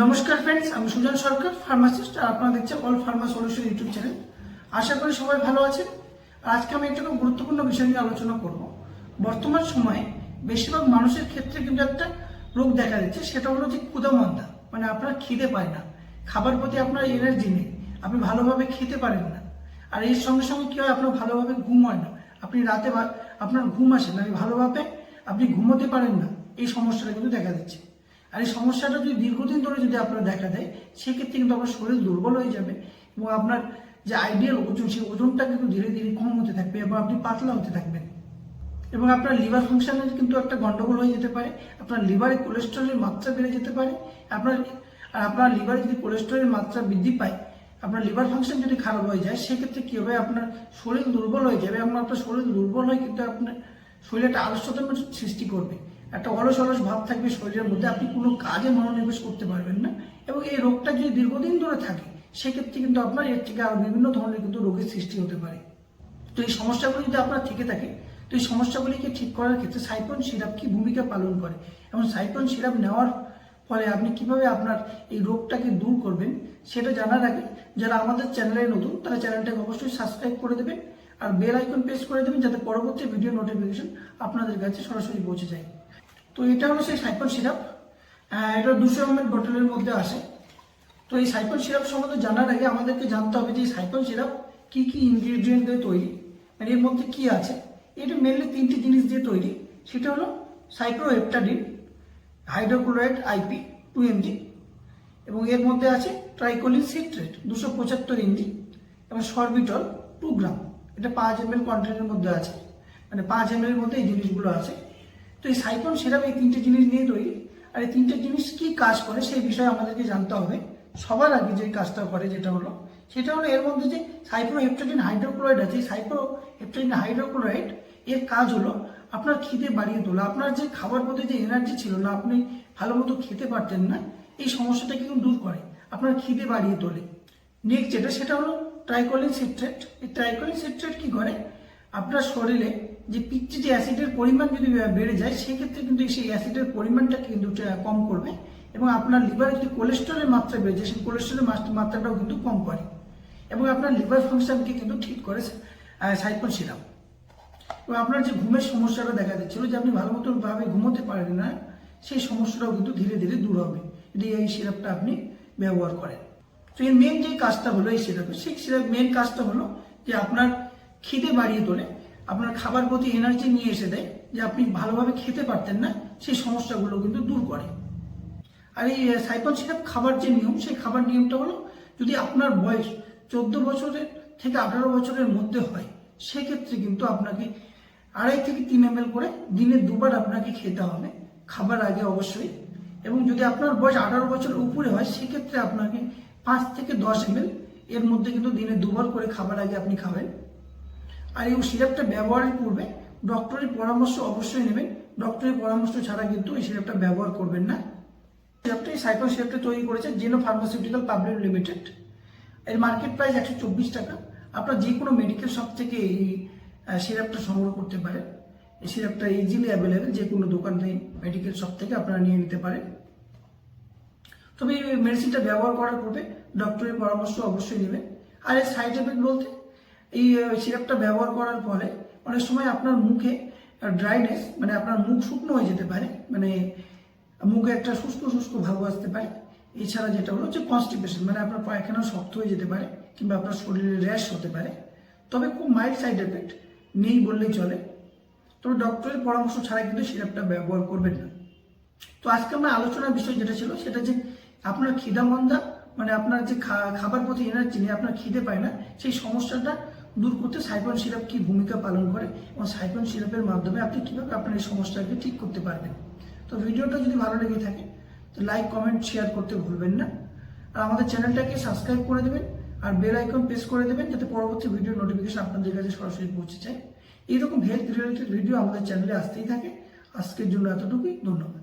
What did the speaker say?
নমস্কার ফ্রেন্ডস আমি সুজন সরকার ফার্মাসিস্ট আর আপনারা দেখছেন all pharma solution YouTube channel আশা করি সবাই ভালো আছেন। আজকে আমি একটা খুব গুরুত্বপূর্ণ বিষয় নিয়ে আলোচনা করব। বর্তমান সময়ে বেশিরভাগ মানুষের ক্ষেত্রে কিন্তু একটা রোগ দেখা যাচ্ছে সেটা হলো যে ক্ষুদামন্দা মানে আপনার খিদে পায় না। খাবার প্রতি আপনার এনার্জি নেই। আপনি ভালোভাবে খেতে পারেন না। আর এর সঙ্গে সঙ্গে কি হয়, আপনার ভালোভাবে ঘুম হয় না। আপনি রাতে আপনার ঘুম আসে না। ভালোভাবে, আপনি ঘুমোতে পারেন না। এই সমস্যাটা কিন্তু দেখা দিচ্ছে। আর এই সমস্যাটা যদি দীর্ঘদিন ধরে যদি আপনার দেখা দেয়, সেক্ষেত্রে কিন্তু আপনার শরীর দুর্বল হয়ে যাবে এবং আপনার যে আইডিয়াল ওজন, সেই ওজনটা কিন্তু ধীরে ধীরে কম হতে থাকবে এবং আপনি পাতলা হতে থাকবেন। এবং আপনার লিভার ফাংশনের কিন্তু একটা গন্ডগোল হয়ে যেতে পারে, আপনার লিভারে কোলেস্ট্রলের মাত্রা বেড়ে যেতে পারে, আপনার, আর আপনার লিভারে যদি কোলেস্ট্রলের মাত্রা বৃদ্ধি পায়, আপনার লিভার ফাংশন যদি খারাপ হয়ে যায়, সেক্ষেত্রে কী হবে? আপনার শরীর দুর্বল হয়ে যাবে এবং আপনার শরীর দুর্বল হয়ে কিন্তু আপনার শরীরে একটা আলস্যতার সৃষ্টি করবে। একটা অলস অলস ভাব থাকবে শরীরের মধ্যে, আপনি কোনো কাজে মনোনিবেশ করতে পারবেন না। এবং এই রোগটা যদি দীর্ঘদিন ধরে থাকে, সেক্ষেত্রে কিন্তু আপনার এর থেকে আরও বিভিন্ন ধরনের কিন্তু রোগের সৃষ্টি হতে পারে। তো এই সমস্যাগুলি যদি আপনার থেকে থাকে, তো এই সমস্যাগুলিকে ঠিক করার ক্ষেত্রে সাইপন সিরাপ কি ভূমিকা পালন করে? এবং সাইপন সিরাপ নেওয়ার ফলে আপনি কীভাবে আপনার এই রোগটাকে দূর করবেন, সেটা জানার আগে যারা আমাদের চ্যানেলে নতুন, তারা চ্যানেলটাকে অবশ্যই সাবস্ক্রাইব করে দেবেন, আর বেল আইকন প্রেস করে দেবেন, যাতে পরবর্তী ভিডিও নোটিফিকেশন আপনাদের কাছে সরাসরি পৌঁছে যায়। তো এটা হলো সেই সাইপন সিরাপ। এটা দুশো এম বোতলের মধ্যে আসে। তো এই সাইপন সিরাপ সম্বন্ধে জানার আগে আমাদেরকে জানতে হবে যে এই সাইপন সিরাপ কি কি ইনগ্রিডিয়েন্ট দিয়ে তৈরি মানে এর মধ্যে কি আছে। এটা মেনলি তিনটি জিনিস দিয়ে তৈরি। সেটা হলো cycloheptadine, hydrochloride I P two M G এবং এর মধ্যে আছে ট্রাইকোলিন সিট্রেট দুশো পঁচাত্তর এমজি এবং সরবিটল টু গ্রাম। এটা পাঁচ এম এল মধ্যে আছে। মানে পাঁচ এম এর মধ্যে এই জিনিসগুলো আছে। তো এই সাইফন সিরাপ এই তিনটে জিনিস নিয়ে তৈরি। আর এই তিনটে জিনিস কি কাজ করে সেই বিষয়ে আমাদেরকে জানতে হবে। সবার আগে যে কাজটা করে যেটা হলো, সেটা হলো এর মধ্যে যে সাইপ্রোহেপটাডিন হাইড্রোক্লোরাইড আছে। এই হাইড্রোক্লোরাইড, এর কাজ হলো আপনার খিদে বাড়িয়ে তোলা। আপনার যে খাবার প্রতি যে এনার্জি ছিল না, আপনি ভালো মতো খেতে পারতেন না, এই সমস্যাটা কিন্তু দূর করে। আপনার খিদে বাড়িয়ে তোলে। নেক্সট যেটা, সেটা হলো ট্রাইকোলিন সিট্রেট এই ট্রাইকোলিন সিট্রেট কি করে? আপনার শরীরে যে যে অ্যাসিডের পরিমাণ যদি বেড়ে যায়, সেক্ষেত্রে কিন্তু সেই অ্যাসিডের পরিমাণটা কিন্তু কম করবে এবং আপনার লিভারে যদি কোলেস্ট্রলের মাত্রা বেড়ে যায়, সেই কোলেস্ট্রলের মাত্রা- মাত্রাটাও কিন্তু কম করে এবং আপনার লিভার ফাংশনকে কিন্তু ঠিক করে সাইপন সিরাপ এবং আপনার যে ঘুমের সমস্যাটা দেখা যাচ্ছিল যে আপনি ভালো মতন ভাবে ঘুমোতে পারেন না, সেই সমস্যাটাও কিন্তু ধীরে ধীরে দূর হবে। যদি এই সিরাপটা আপনি ব্যবহার করেন। তো এর মেন যে কাজটা হলো এই সিরাপের সেই সিরাপ মেন কাজটা হলো যে আপনার খিদে বাড়িয়ে তোলে আপনার খাবার প্রতি এনার্জি নিয়ে এসে দেয়, যে আপনি ভালোভাবে খেতে পারতেন না, সেই সমস্যাগুলো কিন্তু দূর করে। আর এই সাইপন সিরাপ খাবার যে নিয়ম, সেই খাবার নিয়মটা হলো, যদি আপনার বয়স চোদ্দ বছরের থেকে আঠারো বছরের মধ্যে হয়, সেক্ষেত্রে কিন্তু আপনাকে আড়াই থেকে তিন এম করে দিনে দুবার আপনাকে খেতে হবে, খাবার আগে অবশ্যই। এবং যদি আপনার বয়স আঠারো বছর উপরে হয়, সেক্ষেত্রে আপনাকে পাঁচ থেকে দশ এম এর মধ্যে কিন্তু দিনে দুবার করে খাবার আগে আপনি খাবেন। আর এই সিরাপটা ব্যবহারের পূর্বে ডক্টরের পরামর্শ অবশ্যই নেবেন। ডক্টরের পরামর্শ ছাড়া কিন্তু এই সিরাপটা ব্যবহার করবেন না। সিরাপটা এই সাইকেল সিরাপটা তৈরি করেছে জেনো ফার্মাসিউটিক্যাল পাবলিক লিমিটেড এর মার্কেট প্রাইস একশো চব্বিশ টাকা। আপনার যে কোনো মেডিকেল শপ থেকে এই সিরাপটা সংগ্রহ করতে পারেন। এই সিরাপটা ইজিলি অ্যাভেলেবেল যে কোনো দোকান থেকে মেডিকেল শপ থেকে আপনারা নিয়ে নিতে পারেন। তবে এই মেডিসিনটা ব্যবহার করার পূর্বে ডক্টরের পরামর্শ অবশ্যই নেবেন। আর এর সাইড এফেক্ট বলতে এই সিরাপটা ব্যবহার করার ফলে অনেক সময় আপনার মুখে ড্রাইনেস মানে আপনার মুখ শুকনো হয়ে যেতে পারে মানে মুখে একটা শুষ্ক শুষ্ক ভাব আসতে পারে। এছাড়া যেটা হলো যে কনস্টিপেশন মানে আপনার পায়খানা শক্ত হয়ে যেতে পারে কিংবা আপনার শরীরে র্যাশ হতে পারে। তবে খুব মাইল্ড সাইড এফেক্ট নেই বললেই চলে। তবে ডক্টরের পরামর্শ ছাড়া কিন্তু সিরাপটা ব্যবহার করবেন না। তো আজকে আমরা আলোচনার বিষয় যেটা ছিল, সেটা যে আপনার খিদা মন্দা মানে আপনার যে খাবার প্রতি এনার্জি নেই আপনার খিদে পায় না, সেই সমস্যাটা দূর করতে সাইফন সিরাপ কি ভূমিকা পালন করে এবং সাইফন সিরাপের মাধ্যমে আপনি কীভাবে আপনার এই সমস্যাকে ঠিক করতে পারবেন? তো ভিডিওটা যদি ভালো লেগে থাকে, তো লাইক কমেন্ট শেয়ার করতে ভুলবেন না। আর আমাদের চ্যানেলটাকে সাবস্ক্রাইব করে দেবেন আর বেল আইকন প্রেস করে দেবেন যাতে পরবর্তী ভিডিও নোটিফিকেশন আপনাদের কাছে সরাসরি পৌঁছে যায়। এইরকম হেলথ রিলেটেড ভিডিও আমাদের চ্যানেলে আসতেই থাকে। আজকের জন্য এতটুকুই, ধন্যবাদ।